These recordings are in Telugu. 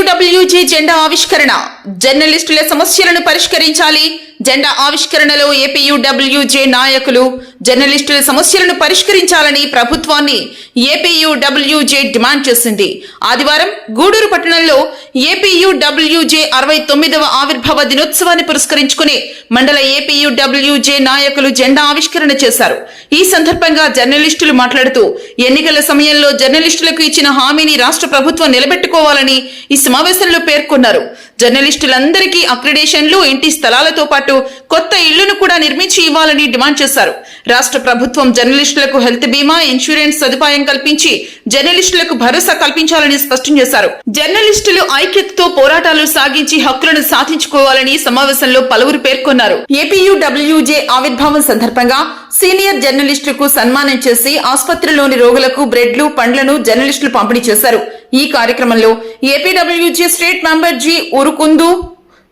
ఏపీయూజీ జెండా ఆవిష్కరణ. జర్నలిస్టుల సమస్యలను పరిష్కరించాలి. జెండా ఆవిష్కరణలో ఏపీయూడబ్ల్యూజే నాయకులు జర్నలిస్టుల సమస్యలను పరిష్కరించాలని ప్రభుత్వాన్ని ఏపీయూడబ్ల్యూజే డిమాండ్ చేసింది. ఆదివారం గూడూరు పట్టణంలో ఏపీయూడబ్ల్యూజే అరవై తొమ్మిదవ ఆవిర్భావ దినోత్సవాన్ని పురస్కరించుకుని మండల ఏపీయూడబ్ల్యూజే నాయకులు జెండా ఆవిష్కరణ చేశారు. ఈ సందర్భంగా జర్నలిస్టులు మాట్లాడుతూ ఎన్నికల సమయంలో జర్నలిస్టులకు ఇచ్చిన హామీని రాష్ట్ర ప్రభుత్వం నిలబెట్టుకోవాలని ఈ సమావేశంలో పేర్కొన్నారు. జర్నలిస్టులందరికీ అక్రిడేషన్లు ఇంటి స్థలాలతో పాటు కొత్త ఇళ్ళను కూడా నిర్మించి ఇవ్వాలని డిమాండ్ చేశారు. రాష్ట్ర ప్రభుత్వం జర్నలిస్టులకు హెల్త్ బీమా ఇన్సూరెన్స్ సదుపాయం కల్పించి జర్నలిస్టులకు భరోసా కల్పించాలని స్పష్టం చేశారు. జర్నలిస్టులు ఐక్యతతో పోరాటాలు సాగించి హక్కులను సాధించుకోవాలని సమావేశంలో పలువురు పేర్కొన్నారు. ఏపీయూడబ్ల్యూజే ఆవిర్భావం సందర్భంగా సీనియర్ జర్నలిస్టులకు సన్మానం చేసి ఆసుపత్రిలోని రోగులకు బ్రెడ్లు పండ్లను జర్నలిస్టులు పంపిణీ చేశారు. ఈ కార్యక్రమంలో APWG state member G Urukundu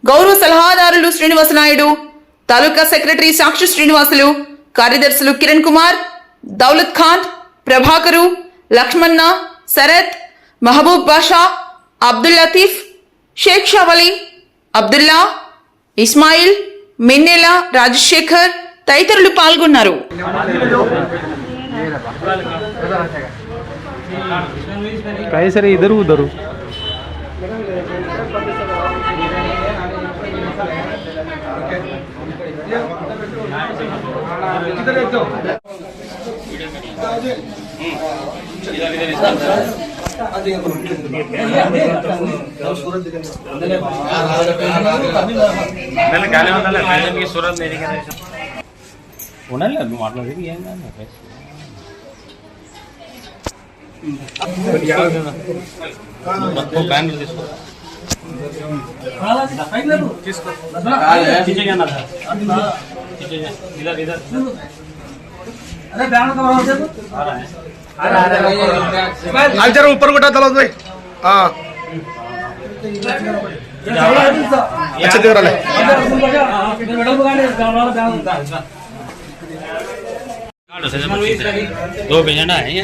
గౌరవ సలహాదారులు శ్రీనివాసనాయుడు తాలూకా సెక్రటరీ సాక్షి శ్రీనివాసులు కార్యదర్శులు కిరణ్ కుమార్ దౌలత్ ఖాన్ ప్రభాకరు లక్ష్మణ శరత్ మహబూబ్ బాషా అబ్దుల్ లతీఫ్ షేక్ షవలి అబ్దుల్లా ఇస్మాయిల్ మిన్నెల రాజశేఖర్ తదితరులు పాల్గొన్నారు. ಕೈ ಸರಿ इधर ಉದರು ಕೈ ಸರಿ इधर ಏನು బ్యానర్ తీసుకో తీసుకో खींचेगा ना सर खींचेगा इधर इधर अरे बैनर का बनाओ देखो आ रहा है आज जरा ऊपर उठा दलो भाई हाँ अच्छा देख रहा है मैडम को गाने गाने वाला बैनर कार्ड से जब दो भेजना है